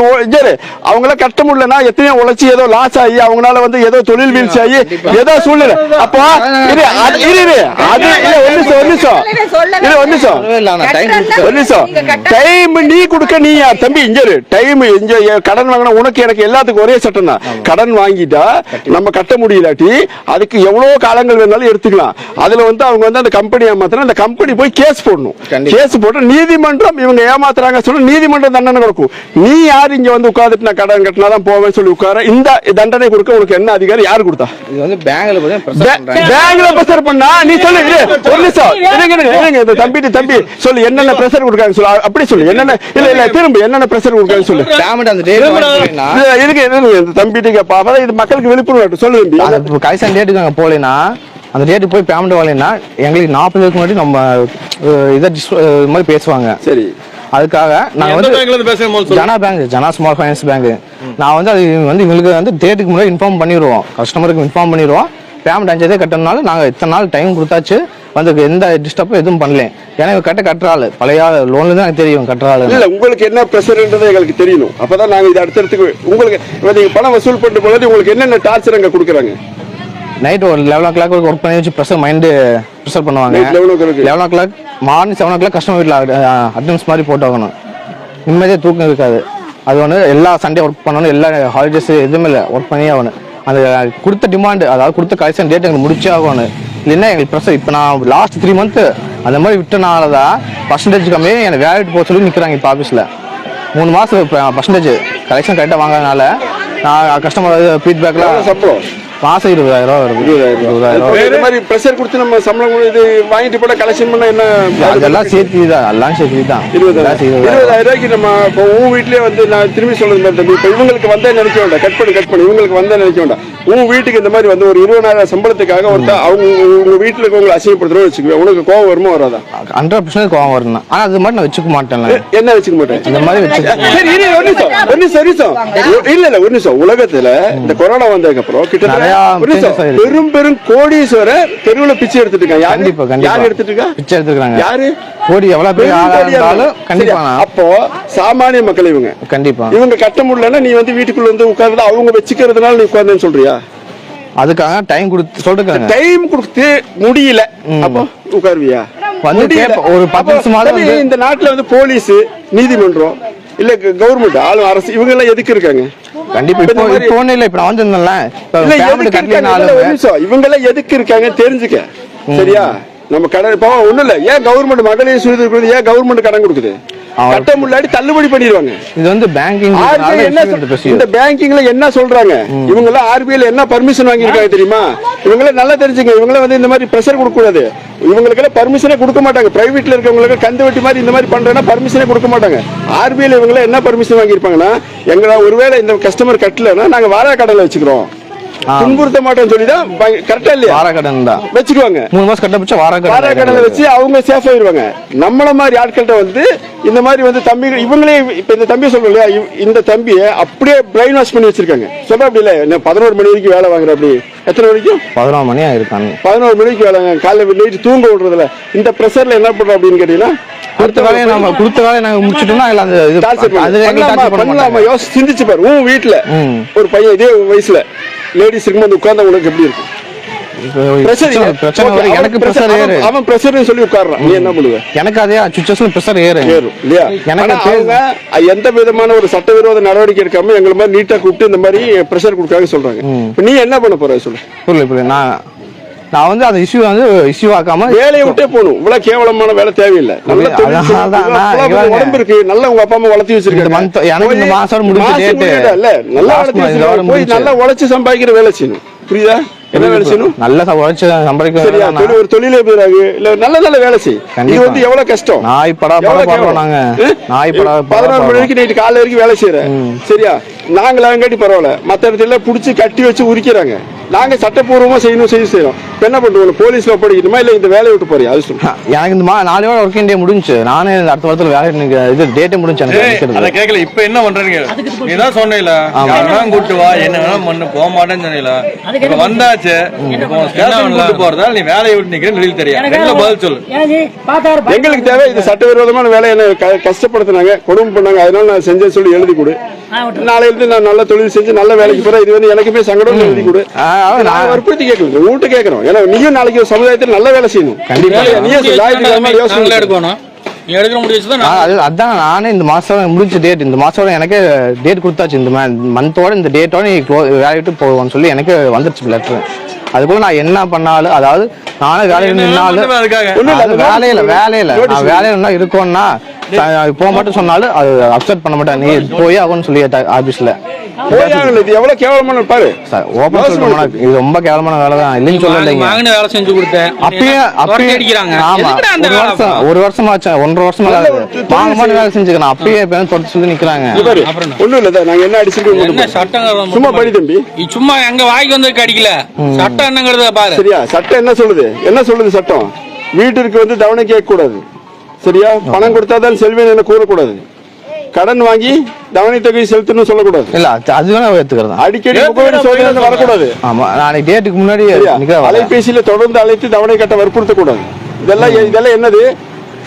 அவங்கள கட்ட முடியலன்னா எத்தனையோ உழைச்சி ஏதோ லாஸ் ஆகி அவங்களால வந்து ஏதோ தொழில் வீழ்ச்சி ஆகி ஏதோ சூழ்நிலை. அப்போ இரு அது இரு அது இல்ல ஒரு நிமிஷம் ஒரு நிமிஷம். இரு ஒரு நிமிஷம். இல்லை. ஒரு நிமிஷம். டைம் நீ கொடுக்க நீ தம்பி இங்க டைம் இங்க கடன் வாங்கினா உனக்கு எனக்கு எல்லாத்துக்கும் ஒரே சட்டம் தான் கடன் வாங்கிட்டா நம்ம கட்ட முடியலாட்டி அதுக்கு எவ்வளவு காலங்கள் வேணாலும் எடுத்துக்கலாம். அதுல வந்து அவங்க வந்து அந்த கம்பெனி ஏமாத்தினா அந்த கம்பெனி போய் கேஸ் போடணும். கேஸ் போட்டு நீதிமன்றம் இவங்க ஏமாத்துறாங்க சொல்லி நீதிமன்றம் தண்டனை கொடுக்கும். நீ யார் இங்க வந்து உட்கார்ந்துட்டு நான் கடன் கட்டினாதான் போவேன்னு சொல்லி உட்கார இந்த தண்டனை கொடுக்க உனக்கு என்ன அதிகாரம் யார் கொடுத்தா? இது வந்து பேங்க்ல பேங்க்ல பிரஷர் பண்ணா நீ சொல்லு ஒரு நிமிஷம். இருங்க இந்த தம்பிட்டு தம்பி சொல்லு என்னென்ன பிரஷர் கொடுக்காங்க சொல்லு. அப்படி சொல்லு என்னென்ன இல்ல இல்ல திரும்ப என்னென்ன பிரஷர் கொடுக்காங்க சொல்லு. பேமெண்ட் அந்த இருக்கு தம்பிட்டு அப்பதான் இது மக்களுக்கு விழிப்புணர்வு சொல்லு கடைசி டேட்டுக்கு போகலைன்னா அந்த டேட்டுக்கு போய் பேமெண்ட் வரலைன்னா எங்களுக்கு நாற்பது பேருக்கு முன்னாடி நம்ம இதை இது மாதிரி பேசுவாங்க. சரி. அதுக்காக எந்த வந்து. Jana bank Jana small finance bank நான் வந்து அது வந்து இவங்களுக்கு வந்து டேட்டுக்கு முன்னாடி இன்ஃபார்ம் பண்ணிடுவோம் கஸ்டமருக்கு இன்ஃபார்ம் பண்ணிடுவோம் பேமெண்ட் அஞ்சதே கட்டணும்னால நாங்கள் இத்தனை நாள் டைம் கொடுத்தாச்சு. வந்து எந்த டிஸ்டர்பும் எதுவும் பண்ணல ஏன்னா இவங்க கட்ட கட்டுற ஆளு. பழைய லோன்ல தான் தெரியும் கட்டுற ஆளு. இல்ல உங்களுக்கு என்ன பிரஷர்ன்றது எங்களுக்கு தெரியணும். அப்பதான் நாங்க இது அடுத்தடுத்துக்கு உங்களுக்கு இப்ப நீங்க பணம் வசூல் பண்ணிட்டு போது உங்களுக்கு என்னென்ன டார்ச்சர் அங்க கொடுக்குறாங்க? நைட் ஒரு லெவன் ஓ கிளாக் ஒர்க் பண்ணி வச்சு ப்ரெஷர் மைண்டு ப்ரெஷர் பண்ணுவாங்க. Night 11 o'clock. Eleven o'clock morning seven o'clock customer வீட்டில் அட்டன்ஸ் மாதிரி போட்டு ஆகணும். நிம்மதியாக தூக்கம் இருக்காது. அது ஒன்று எல்லா சண்டே ஒர்க் பண்ணணும் எல்லா ஹாலிடேஸ் எதுவுமே இல்லை ஒர்க் பண்ணியே ஆகணும். அந்த கொடுத்த டிமாண்டு அதாவது கொடுத்த கலெக்ஷன் டேட் எங்களுக்கு முடிச்சே ஆகணும். இல்லைன்னா எங்களுக்கு ப்ரெஷர் இப்போ நான் லாஸ்ட் த்ரீ மந்த்து அந்த மாதிரி விட்டனால தான் பர்சன்டேஜ் கம்மியாக எனக்கு வேலைக்கு போக சொல்லி நிற்கிறாங்க இப்போ ஆஃபீஸில் மூணு மாதம் பர்சன்டேஜ் கலெக்ஷன் கரெக்டாக வாங்காதனால நான் கஸ்டமர் ஃபீட்பேக்லாம் எவ்வளவு மாசம் இருபதாயிரம் ரூபா வருது. இருபதாயிரம் ரூபா. இந்த மாதிரி பிரஷர் கொடுத்து நம்ம சம்பளம் இது வாங்கிட்டு போட கலெக்ஷன் பண்ணா என்ன அதெல்லாம் சேர்த்து தான். எல்லாம் சேர்த்து தான். இருபதாயிரம். இருபதாயிரம் ரூபாய்க்கு நம்ம இப்போ உன் வீட்லயே வந்து நான் திரும்பி சொல்றது மாதிரி தம்பி இப்போ இவங்களுக்கு வந்தா நினைக்க வேண்டாம். கட் பண்ணி கட் பண்ணி. இவங்களுக்கு வந்தா நினைக்க வேண்டாம். உன் வீட்டுக்கு இந்த மாதிரி வந்து ஒரு இருபதாயிரம் சம்பளத்துக்காக ஒருத்தர் அவங்க உங்க வீட்டுல இருக்கவங்களை அசிங்கப்படுத்துறோம் வச்சுக்குவேன் உனக்கு கோவம் வருமா வராதா? ஹண்ட்ரட் பர்சன்ட் கோவம் வரும் ஆனா அது மாதிரி நான் வச்சுக்க மாட்டேன்ல என்ன வச்சுக்க மாட்டேன்? அந்த மாதிரி வச்சு சரி ஒரு நிமிஷம் ஒரு நிமிஷம் இல்ல இல்ல ஒரு நிமிஷம். உலகத்துல இந்த கொரோனா வந்ததுக்கு அப்புறம் கிட்டத்தட்ட பெரும் பெரும் கோடீஸ்வர தெருவுல பிச்சை எடுத்துட்டு இருக்காங்க யாரு? கண்டிப்பா யார் எடுத்துட்டு இருக்கா? பிச்சை எடுத்துக்கிறாங்க யாரு? கோடி எவ்வளவு பேர் பெரும் ஆளா கோடியா இருந்தாலும் இருந்தா. கண்டிப்பா சரி, நான் அப்போ சாமானிய மக்கள் இவங்க. கண்டிப்பா. இவங்க கட்ட முடியலன்னா நீ வந்து வீட்டுக்குள்ள வந்து உட்கார்ந்து அவங்க வச்சுக்கிறதுனால நீ உட்கார்ந்தேன்னு சொல்றியா? அதுக்காக டைம் கொடுத்து சொல்லிருக்காங்க டைம் கொடுத்து முடியல. அப்போ உட்காருவியா? ஒரு பத்து வந்து- இந்த நாட்டுல வந்து போலீஸ் நீதிமன்றம் இல்ல கவர்மெண்ட் ஆளும் அரசு இவங்க எல்லாம் எதுக்கு இருக்காங்க? கண்டிப்பா இப்ப இப்போ இல்லை இப்போ நான் வந்திருந்தேன்ல. இவங்க எல்லாம் எதுக்கு இருக்காங்க? தெரிஞ்சுக்க. சரியா? நம்ம கடன் இப்போ ஒண்ணும் இல்ல. ஏன் கவர்மெண்ட் மகளிர் சுய ஏன் கவர்மெண்ட் கடன் கொடுக்குது? கட்ட முன்னாடி தள்ளுபடி பண்ணிடுவாங்க. இது வந்து பேங்கிங் இந்த பேங்கிங்ல என்ன சொல்றாங்க? இவங்க எல்லாம் ஆர்பிஐல என்ன பர்மிஷன் வாங்கியிருக்காங்க தெரியுமா? இவங்க எல்லாம் நல்லா தெரிஞ்சுங்க. இவங்க எல்லாம் வந்து இந்த மாதிரி பிரஷர் கொடுக்க கூடாது இவங்களுக்கு எல்லாம் பர்மிஷனே கொடுக்க மாட்டாங்க. பிரைவேட்ல இருக்கவங்களுக்கு கந்து வெட்டி மாதிரி இந்த மாதிரி பண்றேன்னா பர்மிஷனே கொடுக்க மாட்டாங்க. ஆர்பிஐல இவங்க எல்லாம் என்ன பர்மிஷன் வாங்கியிருப்பாங்கன்னா எங்களை ஒருவேளை இந்த கஸ்டமர் கட்டலன்னா நாங்க வாரா கடலை வச்சுக்கிறோம். துன்புறுத்த மாட்டோம்னு சொல்லி தான் கரெக்டா இல்லையா? கடன் தான் வச்சுக்குவாங்க. மூணு மாசம் கட்ட பிடிச்சா வார வார கடலை கடன் வச்சு அவங்க சேஃப் ஆயிருவாங்க. நம்மள மாதிரி ஆட்கள்கிட்ட வந்து இந்த மாதிரி வந்து தம்பி இவங்களே இப்ப இந்த தம்பி சொல்றோம் இல்லையா? இந்த தம்பியை அப்படியே பிரைன் வாஷ் பண்ணி வச்சிருக்காங்க. சொல்ற அப்படி இல்ல. பதினோரு மணி வரைக்கும் வேலை வாங்குற அப்படி. எத்தனை வரைக்கும் பதினொரு மணி ஆயிருக்காங்க. பதினோரு மணிக்கு வேலை. காலைல நைட்டு தூங்க விடுறதுல இந்த ப்ரெஷர்ல என்ன பண்றோம் அப்படின்னு கேட்டீங்கன்னா கொடுத்த வேலையை நம்ம கொடுத்த வேலையை நாங்க முடிச்சிட்டோம்னா அந்த இது பண்ணலாமா, சிந்திச்சு பாரு. உன் வீட்டுல. ஒரு பையன் இதே வயசுல லேடிஸ் இருக்கும்போது உட்கார்ந்து உனக்கு எப்படி இருக்கும்? எனக்கு ப்ரெஷர் ஏறு. அவன் பிரஷர் சொல்லி உட்கார்றான். நீ என்ன பண்ணுவ? எனக்கு அதே சுச்சுவேஷன் ப்ரெஷர் ஏறு. ஏறும் இல்லையா? எனக்கு எந்த விதமான ஒரு சட்டவிரோத நடவடிக்கை எடுக்காம எங்களை மாதிரி நீட்டா கூப்பிட்டு இந்த மாதிரி பிரஷர் கொடுக்காங்க சொல்றாங்க. இப்ப நீ என்ன பண்ண போற? சொல்லு. புரியல புரியல. நான் நான் வந்து அந்த இஷ்யூ வந்து இஷ்யூ ஆக்காம வேலையை விட்டே போகணும். இவ்வளவு கேவலமான வேலை தேவையில்லை. உடம்பு இருக்கு. நல்லா உங்க அப்பா அம்மா வளர்த்தி வச்சிருக்காங்க. எனக்கு இந்த மாசம் முடிஞ்ச இல்ல. நல்லா. போய். நல்லா உழைச்சு சம்பாதிக்கிற வேலை செய்யணும். புரியுதா? என்ன வேலை செய்யணும்? நல்ல உழைச்சு சம்பாதிக்க சரியா? ஒரு தொழிலே பேராகு இல்ல நல்ல நல்ல வேலை செய். இது. வந்து எவ்வளவு கஷ்டம்? நாய் படா படா எவ்வளவு பாடுறோம் கேவலம். நாங்க. நாய் படா பதினோரு மணி பாடுறோம். வரைக்கும் நைட்டு காலைல வரைக்கும் வேலை செய்யறேன் சரியா? நாங்களாம் கட்டி பரவாயில்ல. மத்த இடத்துல புடிச்சு கட்டி வச்சு உரிக்கிறாங்க. நாங்க சட்டப்பூர்வமா செய்யணும் செய்ய செய்யறோம் என்ன பண்ணுவோம் போலீஸ்ல ஒப்படைக்கணுமா இல்ல இந்த வேலையை விட்டு போறியா? அது சொல்லு எனக்கு இந்த மா வாரம் ஒர்க்கிங் டே முடிஞ்சு நானே இந்த அடுத்த வாரத்துல வேலை எனக்கு இது டேட்டே முடிஞ்சு எனக்கு அத. கேக்கல இப்ப என்ன பண்றீங்க? நீ தான் சொன்னீல. யாரா கூட்டு வா. என்ன வேணா பண்ணு. போக மாட்டேன்னு சொன்னீல. இப்ப வந்தாச்சு. கூட்டு போறதா? நீ வேலையை விட்டு நிக்கிறேன்னு வெளியில தெரியும் ரெண்டுல பதில் சொல்லு. எங்களுக்கு தேவை இது சட்டவிரோதமான வேலை. என்ன க- கஷ்டப்படுத்துனாங்க. கொடுமை பண்ணாங்க. அதனால நான் செஞ்சேன்னு சொல்லி எழுதி கொடு. நாளையில இருந்து நான் நல்ல தொழில் செஞ்சு நல்ல வேலைக்கு போறேன். இது வந்து எனக்குமே சங்கடம் எழுதி கொடு. வற்புறுத்தி கேட்கல வீட்டு கேட்கறோம் ஏன்னா நீயும் நாளைக்கு சமுதாயத்தில் நல்ல வேலை செய்யணும். கண்டிப்பா. யோசனை. எடுக்கணும். அதான் நானே இந்த மாசம் முடிஞ்ச டேட் இந்த மாசம் எனக்கு டேட் கொடுத்தாச்சு இந்த மந்தோட இந்த டேட்டோட நீ வேலையை விட்டு போவோம்னு சொல்லி எனக்கு வந்துருச்சு லெட்டர் அதுக்குள்ள நான் என்ன பண்ணாலும் அதாவது நானே வேலையில நின்னாலும் வேலையில வேலையில. நான் வேலையில இருக்கோம்னா போக மட்டும் சொன்னாலும் அது அப்செட் பண்ண மாட்டேன். நீ போய் ஆகும்னு சொல்லி ஆபீஸ்ல. இது எவ்வளவு கேவலமான பாரு ஓப்பன் சொல்லிட்டோம்னா இது ரொம்ப கேவலமான வேலை தான். இல்லைன்னு சொல்லலைங்க. வாங்கின வேலை செஞ்சு கொடுத்தேன் அப்பயே அப்பயே அடிக்கிறாங்க ஆமா. எதுக்குடா அந்த ஒரு வருஷம் ஒரு வருஷமா ஆச்சு. ஒன்றரை வருஷமா ஆகுது. வாங்க மாட்டேன் வேலை செஞ்சுக்கிறேன் அப்பயே இப்ப தொடர்ந்து சொல்லி நிக்கிறாங்க. ஒண்ணும் இல்ல நாங்க என்ன அடிச்சிருக்கோம் மட்டும். சட்டம் சும்மா படி தம்பி. சும்மா எங்க வாய்க்கு வந்து அடிக்கல. சட்டம் என்னங்கிறத பாரு. சரியா? சட்டம் என்ன சொல்லுது? என்ன சொல்லுது சட்டம்? வீட்டிற்கு வந்து தவணை கேட்க கூடாது சரியா? பணம் கொடுத்தாதான் செல்வேன் என்ன கூறக்கூடாது. கடன் வாங்கி தவணை தொகை செலுத்தணும்னு சொல்லக்கூடாது. இல்ல அது- வேணா ஏத்துக்கிறதா அடிக்கடி முகவரி சோதனை வரக்கூடாது. ஆமா நாளைக்கு டேட்டுக்கு முன்னாடி. அலைபேசியில தொடர்ந்து அழைத்து தவணை கட்ட வற்புறுத்தக்கூடாது. இதெல்லாம் எ- இதெல்லாம் என்னது?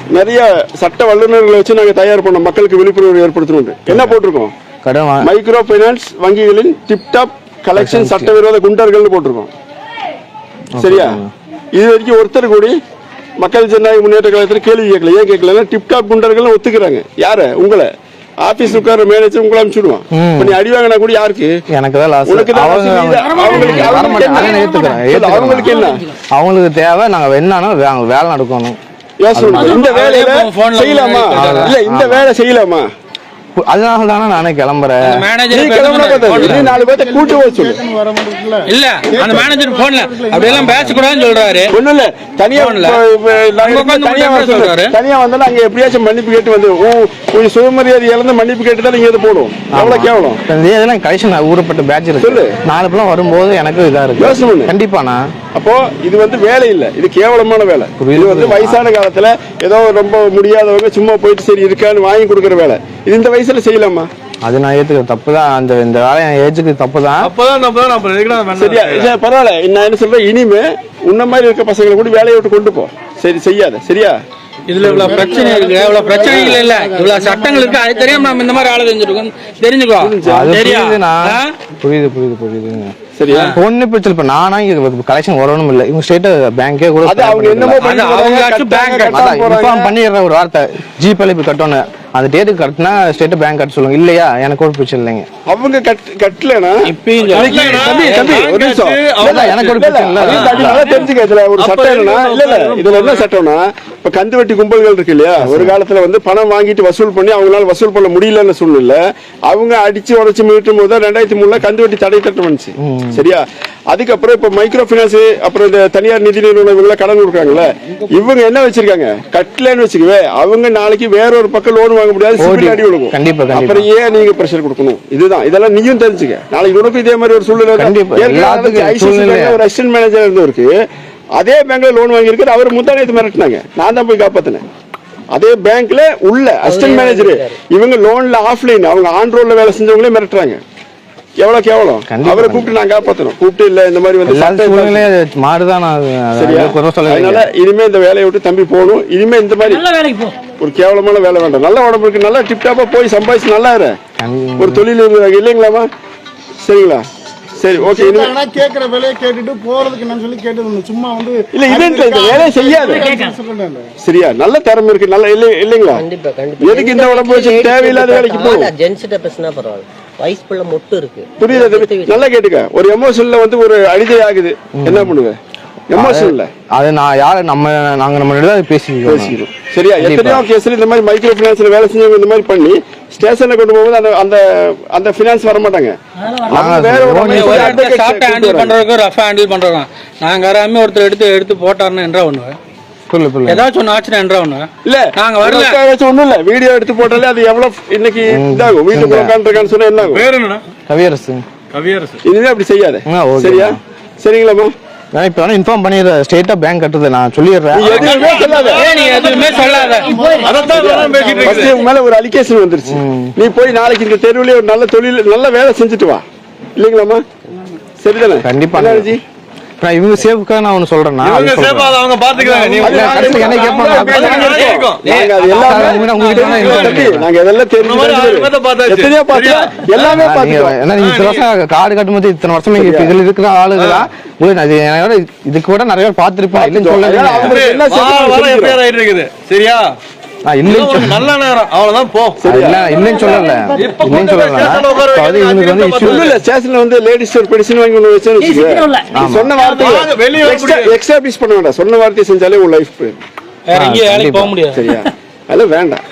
நிறைய சட்ட வல்லுநர்களை வச்சு நாங்க தயார் பண்ணோம். மக்களுக்கு விழிப்புணர்வு ஏற்படுத்தணும் என்ன போட்டிருக்கோம்? கடன் வா- மைக்ரோ பைனான்ஸ் வங்கிகளின் டிப்டாப் கலெக்ஷன் சட்டவிரோத குண்டர்கள்னு போட்டிருக்கோம். சரியா? இது வரைக்கும் ஒருத்தர் கூடி மக்கள் ஜனநாயக முன்னேற்ற கழகத்தில் கேள்வி கேட்கல. ஏன் கேட்கல டிப்டாப் குண்டர்கள் ஒத்துக்கிறாங்க. யார? உங்களை. ஆபீஸ் உட்கார மேனேஜர் உங்களை அனுப்பிச்சுடுவான். நீ அடி வாங்கினா கூட யாருக்கு? எனக்கு தான் லாஸ் உனக்கு தான். அவங்களுக்கு அவங்களுக்கு. என்ன? அவங்களுக்கு என்ன? அவங்களுக்கு தேவை நாங்க என்னன்னா வேலை நடக்கணும். இந்த வேலையில செய்யலாமா? இல்ல இந்த வேலை செய்யலாமா? அதனால தானே நானே கிளம்புறேன். மேனேஜர் நீ நாலு பேர்த்த கூட்டு போக சொல்லு. இல்ல அந்த மேனேஜர் போன்ல அப்படி எல்லாம் பேசக்கூடாதுன்னு சொல்றாரு. ஒண்ணும் இல்ல. தனியா தனியா வர. சொல்றாரு. தனியா வந்தாலும் அங்க எப்படியாச்சும் மன்னிப்பு கேட்டு வந்து உன் சுயமரியாதை இழந்து மன்னிப்பு கேட்டு தான் இங்க இது போடும் எவ்வளவு கேவலம்? இதெல்லாம் கடைசி நான் ஊறப்பட்ட பேட்ச் இருக்கு. சொல்லு. நாலு பிள்ளை வரும்போது எனக்கு இதா இருக்கு. கண்டிப்பாண்ணா அப்போ இது வந்து வேலை இல்ல. இது கேவலமான வேலை. இது வந்து வயசான காலத்துல ஏதோ ரொம்ப முடியாதவங்க சும்மா போயிட்டு சரி இருக்கான்னு வாங்கி கொடுக்குற வேலை. இந்த வயசுல செய்யலாமா? அது நான் ஏத்துக்கிறேன் தப்பு தான் அந்த இந்த வேலை என் ஏஜுக்கு தப்பு தான் அப்பதான் நம்ம சரியா? இல்ல, பரவாயில்ல. நான் என்ன சொல்றேன்? இனிமே உன்ன மாதிரி இருக்க பசங்களை கூட வேலையை விட்டு கொண்டு போ. சரி செய்யாத. சரியா? இதுல இவ்வளவு பிரச்சனை இருக்கு இவ்வளவு பிரச்சனைகள் இல்ல இவ்வளவு சட்டங்கள் இருக்கு. அது தெரியாம நம்ம இந்த மாதிரி ஆளு செஞ்சிருக்கோம் தெரிஞ்சுக்கோ? புரியுது புரியுது புரியுதுங்க. சரியா? ஒண்ணு பிரச்சனை இப்ப நானா இங்க கலெக்ஷன் வரணும் இல்ல. இவங்க ஸ்ட்ரெயிட்டா பேங்கே கூட அது அவங்க என்னமோ இன்ஃபார்ம் பண்ணிடுற ஒரு வார்த்தை. ஜிபேல இப்ப கட்டணும். அந்த டேட்டுக்கு கட்டினா ஸ்ட்ரெயிட்டா பேங்க் கட்ட சொல்லுங்க. இல்லையா? எனக்கு ஒரு பிரச்சனை இல்லைங்க. அவங்க கட் கட்டலனா இப்பயும் தம்பி தம்பி ஒரு நிமிஷம். எனக்கு ஒரு பிரச்சனை இல்ல. தெரிஞ்சுக்க. இதுல ஒரு சட்டம் என்னன்னா இல்ல இல்ல இதுல என்ன சட்டம்னா இப்ப கந்து வட்டி கும்பல்கள் இருக்கு இல்லையா? ஒரு காலத்துல வந்து பணம் வாங்கிட்டு வசூல் பண்ணி அவங்களால வசூல் பண்ண முடியலன்னு சூழ்நிலை அவங்க அடிச்சு உடைச்சு மீட்டும் போது ரெண்டாயிரத்தி மூணுல கந்து வட்டி தடை தட்டம் வந்துச்சு. சரியா? அதுக்கப்புறம் இப்ப மைக்ரோ பினான்ஸ் அப்புறம் இந்த தனியார் நிதி இவங்க கடன் கொடுக்குறாங்கல்ல. இவங்க என்ன வச்சிருக்காங்க? கட்டலன்னு வச்சுக்கவே அவங்க நாளைக்கு வேற ஒரு பக்கம் லோன் வாங்க முடியாது சிபில் அடி விழுகும். அப்புறம் ஏன் நீங்க பிரஷர் கொடுக்கணும்? இதுதான். இதெல்லாம் நீயும் தெரிஞ்சுக்க. நாளைக்கு உனக்கு இதே மாதிரி ஒரு சூழ்நிலை ஒரு அசிஸ்டன்ட் மேனேஜர் இருந்தவருக்கு அதே பேங்க்ல லோன் வாங்கியிருக்காரு. அவர் முந்தானத்து மிரட்டினாங்க நான் தான் போய் காப்பாத்தினேன். அதே பேங்க்ல உள்ள அசிஸ்டன்ட் மேனேஜர் இவங்க லோன்ல ஆஃப்லைன் அவங்க ஆன் ரோட்ல வேலை செஞ்சவங்களே மிரட்டுறாங்க. எவ்வளவு கேவலம்? அவரை கூப்பிட்டு நான் காப்பாத்தணும். கூப்பிட்டு இல்ல இந்த மாதிரி வந்து மாறுதான் அதனால இனிமே இந்த வேலையை விட்டு தம்பி போகணும். இனிமே இந்த மாதிரி நல்ல வேலைக்கு போ. ஒரு கேவலமான வேலை வேண்டாம். நல்ல உடம்பு இருக்கு நல்லா டிப்டாப்பா போய் சம்பாதிச்சு நல்லா இரு. ஒரு தொழில் இல்லைங்களாமா சரிங்களா? சரி ஓகே கேட்டாங்கன்னா கேட்கிற விலையை கேட்டுட்டு போறதுக்கு நான் சொல்லி கேட்டது சும்மா வந்து இல்ல இவன்ட்ல இந்த வேலையை செய்யாது. சரியா? நல்ல திறமை இருக்கு. நல்ல இல்லை இல்லைங்களா? கண்டிப்பா கண்டிப்பா. எதுக்கு இந்த உடம்பு வச்சு தேவையில்லாத வேலைக்கு போகும் ஜென்ஸ்கிட்ட பேசினா பரவாயில்ல. வயசு பிள்ளை மொட்டு இருக்கு. புரியுதா? நல்லா கேட்டுக்க. ஒரு எமோஷன்ல வந்து ஒரு அடிதை ஆகுது என்ன பண்ணுவ? எமோஷன்ல அது நான் யாரு நம்ம நாங்க நம்ம தான் பேசிக்கிறோம் சரியா? எத்தனையோ கேஸ்ல இந்த மாதிரி மைக்ரோ வேலை செஞ்சவங்க இந்த மாதிரி பண்ணி ஸ்டேஷன்ல கொண்டு போகும்போது அந்த அந்த அந்த பினான்ஸ் வர மாட்டாங்க. வேற ஒரு சாப்பிட்டா ஹேண்டில் வராங்க. பண்றதுக்கும் ரஃபா ஹேண்டில் பண்றதுக்கும் நாங்க யாராமே ஒருத்தர் எடுத்து எடுத்து போட்டாருன்னு சொல்லு சொல்லு. ஏதாச்சும் ஒண்ணு ஆச்சுன்னா என்றா ஒண்ணு இல்ல நாங்க வரல. ஒண்ணும் இல்ல. வீடியோ எடுத்து போட்டாலே அது எவ்வளவு இன்னைக்கு இதாகும். வீட்டுக்குள்ள உட்காந்துருக்கான்னு சொன்னா என்ன ஆகும் பேர் என்னடா கவியரசு. கவியரசு. இனிமே அப்படி செய்யாத. சரியா? சரிங்களாம்மா நான் இப்போ வேணா இன்ஃபார்ம் பண்ணிடுறேன் ஸ்ட்ரெயிட்டா பேங்க் கட்டுறது நான் சொல்லிடுறேன். நீ எதுவுமே சொல்லாத. நீ எதுவுமே உங்க மேல ஒரு அலிகேஷன் வந்துருச்சு. நீ போய் நாளைக்கு இந்த தெருவுலயே ஒரு நல்ல தொழில் நல்ல வேலை செஞ்சுட்டு வா. இல்லைங்களாம்மா? சரிதானே? கண்டிப்பா. நான் இவங்க சேஃப்க்காக நான் ஒன்று சொல்றேன்னா இவங்க சேஃபா அதை அவங்க பாத்துக்கிறாங்க. நீ கடைசியில என்ன கேட்பாங்க? நாங்க இதெல்லாம் தெரிஞ்சு. எத்தனையோ பார்த்தா எல்லாமே ஏன்னா நீங்க இத்தனை வருஷம் கார்டு கட்டும்போது இத்தனை வருஷம் நீங்க இதுல இருக்கிற ஆளுங்களா? உங்களுக்கு அது என்னோட இதுக்கு கூட நிறைய பேர் பார்த்திருப்பேன் இல்லைன்னு இருக்குது. சரியா? இன்னும் நல்ல நேரம். அவ்வளவுதான் போ. இல்ல இல்லைன்னு சொல்லல. அது இவங்களுக்கு வந்து வைக்கிறது இஷ்யூ ஒண்ணும் இல்ல. ஸ்டேஷன்ல வந்து லேடிஸ் ஒரு பெடிஷன் வாங்கி ஒண்ணு. நீ சொன்ன வார்த்தை வெளிய பீஸ் பண்ண வேண்டாம். சொன்ன வார்த்தையை செஞ்சாலே உன் லைஃப் முடியாது. சரியா? அதெல்லாம் வேண்டாம்.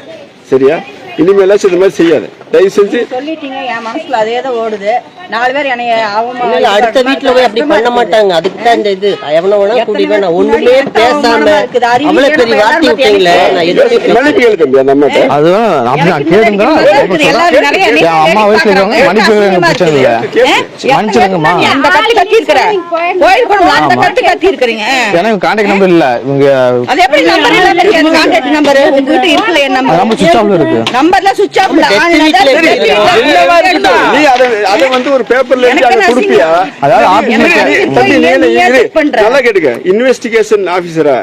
சரியா? இனிமேலாச்சும் இந்த மாதிரி செய்யாத. தயவு செஞ்சு சொல்லிட்டீங்க என் மனசுல அதே தான் ஓடுது. நாலு பேர் என்னைய இல்ல, இல்ல, அடுத்த வீட்டுல போய் அப்படி பண்ண மாட்டாங்க. அதுக்கு தான் இந்த இது. எவன வேணா கூட்டிட்டு நான் ஒண்ணுமே பேசாம அவ்வளவு பெரிய வார்த்தை விட்டீங்களே? நான் மன்னிப்பு கேளு தம்பி அந்த அம்மாட்ட. அது நான் கேளுங்க என் அம்மா வயசுல இருக்கிறவங்க மன்னிப்பு எனக்கு பிரச்சனை இல்ல. மன்னிச்சிருங்கம்மா அந்த கட்டு கட்டி இருக்கிற. கோயில் கொண்டு அந்த கட்டு கட்டி இருக்கிறீங்க. இவங்க கான்டாக்ட் நம்பர் இல்ல. இவங்க அது எப்படி நம்பர் இல்லாம நம்பர் உங்ககிட்ட இருக்கல என் நம்பர் நம்பர் சுவிட்ச் ஆஃப்ல இருக்கு. நம்பர்ல சுவிட்ச் ஆஃப்ல. நீ அதை அதை வந்து ஒரு பேப்பர்ல எழுதி எனக்கு கொடுப்பியா? அதாவது நான் தம்பி நீ இரு. நல்லா கேட்டுக்க. இன்வெஸ்டிகேஷன் ஆபீசரா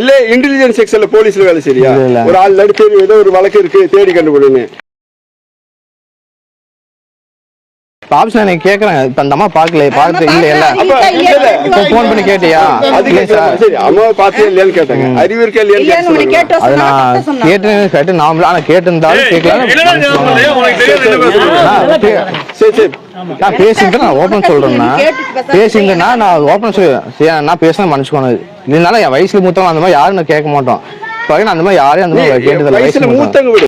இல்ல இன்டெலிஜென்ஸ் செக்ஷன்ல போலீஸ்ல வேலை சரியா. ஒரு ஆள் நடுத்து ஏதோ ஒரு வழக்கு இருக்கு தேடி கண்டுபிடின்னு. ஆபீஸ்ல எனக்கு கேக்குறேன். இப்ப அந்த அம்மா பாக்குறது இல்ல. இப்ப போன் பண்ணி கேட்டியா? அது இல்ல கேட்கலாம். சார் சரி அம்மாவை பார்த்தே இல்லையான்னு கேட்டாங்க. அறிவு இருக்கா இல்லையான்னு இல்லையான்னு உன்னை கேட்டு கேட்டு அது நான் சொன்னா. கேட்டு கேட்டு நான் ஆனா கேட்டிருந்தாலும் கேட்கல. என்னடா ஞாபகம் இல்லையா? உனக்கு தெரியாது என்ன பேசுறது? நான் பே- சரி சரி. நான் பேசிட்டு நான் ஓபன் சொல்றேன்னா பேசிங்கன்னா நான் ஓபன் சொல்லி. நான் பேசினா மன்னிச்சுக்கணும் இல்லைனாலும் என் வயசுல மூத்தவங்க அந்த மாதிரி யாரும் நான் கேட்க மாட்டோம். இப்ப அந்த மாதிரி யாரையும் அந்த மாதிரி கேட்டதில்லை. வயசுல மூத்தவங்க.